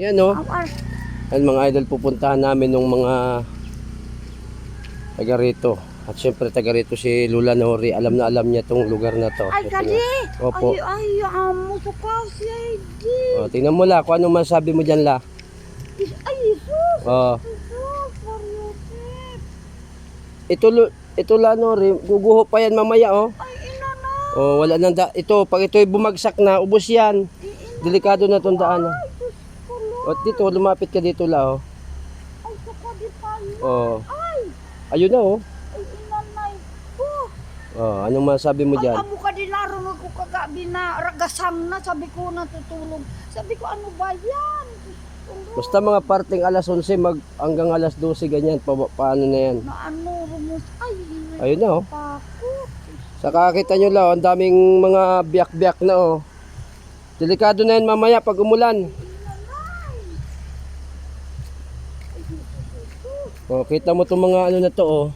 Yan oh. Awar. Yan mga idol, pupuntahan namin ng mga taga rito. At syempre taga rito si Lula Nori. Alam na alam niya tong lugar na to. Ay, nga. Opo. Ay, ay, amo sa kasi, ay, di. Oh, tingnan mo la kung ano masabi mo dyan la. Ay, Jesus. Oh. Jesus. Ito, ito la Nori, guguho pa yan mamaya oh. Ay, ina na. Oh, wala nang da- ito, pag ito'y bumagsak na, ubos yan. Delikado na tong daan. oh. Ay, At dito, lumapit ka dito la oh. Ay, sa kadi pala. Oh. Ay, Ayun na oh. ay, inanay ko. Oh, anong masabi mo dyan? amo ka din laro ko kagabi na ragasam na. Sabi ko natutulog. Sabi ko, ano ba yan? Basta mga parting alas 11 mag hanggang alas 12 ganyan pa, paano na yan. Na ano, rumus. Ay, Ayun na oh. Saka kita nyo lang, ang daming mga biyak-biyak na oh. Delikado na yan mamaya pag umulan. Oh, kita mo itong mga ano na to oh.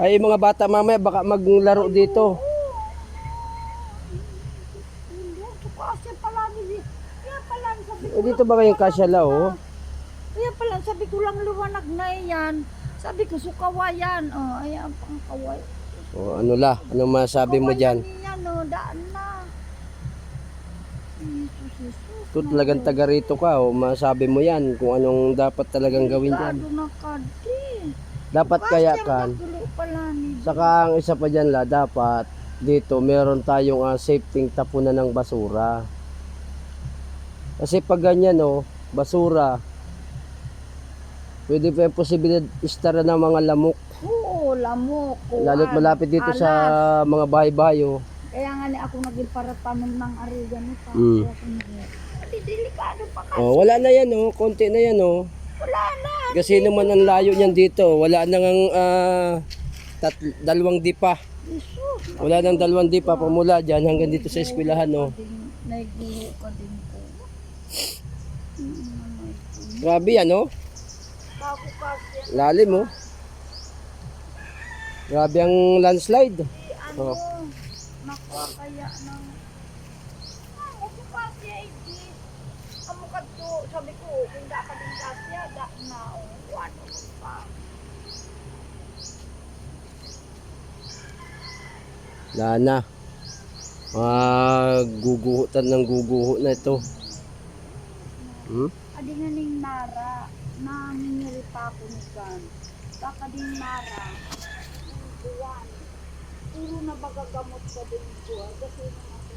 Ay mga bata mamaya baka maglaro dito. Ko. Eh, dito ba kayong kasyala oh? Kaya pala sabi ko lang liwanag na yan. Sabi ko sukawayan. Oh, ayan pang kaway. Oh, ano la? Ano masabi mo diyan? Yan, no, daan na. Jesus, Ito talagang taga rito ka oh. Masabi mo yan kung anong dapat talagang gawin kadi. Dapat kaya kan. Saka ang isa pa dyan la, dapat dito meron tayong uh, safety tapunan ng basura. Kasi pag ganyan oh, basura, pwede pa yung posibilidad istara ng mga lamok. Oo, lamok. kuwan, Lalo't malapit dito sa alas. mga bahay-bahay oh. Kaya nga ni ako naging para tanom ng arigan ni pa. Mm. Kaya delikado pa ka. Oh, wala na yan oh, konti na yan oh. Wala na. Kasi naman ang layo niyan dito, wala nang uh, tat dalawang dipa. Wala nang dalawang dipa pamula diyan hanggang dito sa eskwelahan oh. Din, naiguho ka din po. Grabe yan oh. Kasi, Lalim oh. Grabe ang landslide. ano, Oh. nakuha kaya ng... Ah, ako kasi ay di. Amo ka to, sabi ko, kung da ka din kasi, da na, oh, ano pa. Wala na. Ah, guguhutan ng guguho na ito. Hmm? Adi nga ning nara, na miniri pa ako ni Kan. Baka din nara, buwan. Puro na bagagamot ka din ah, Kasi nung ako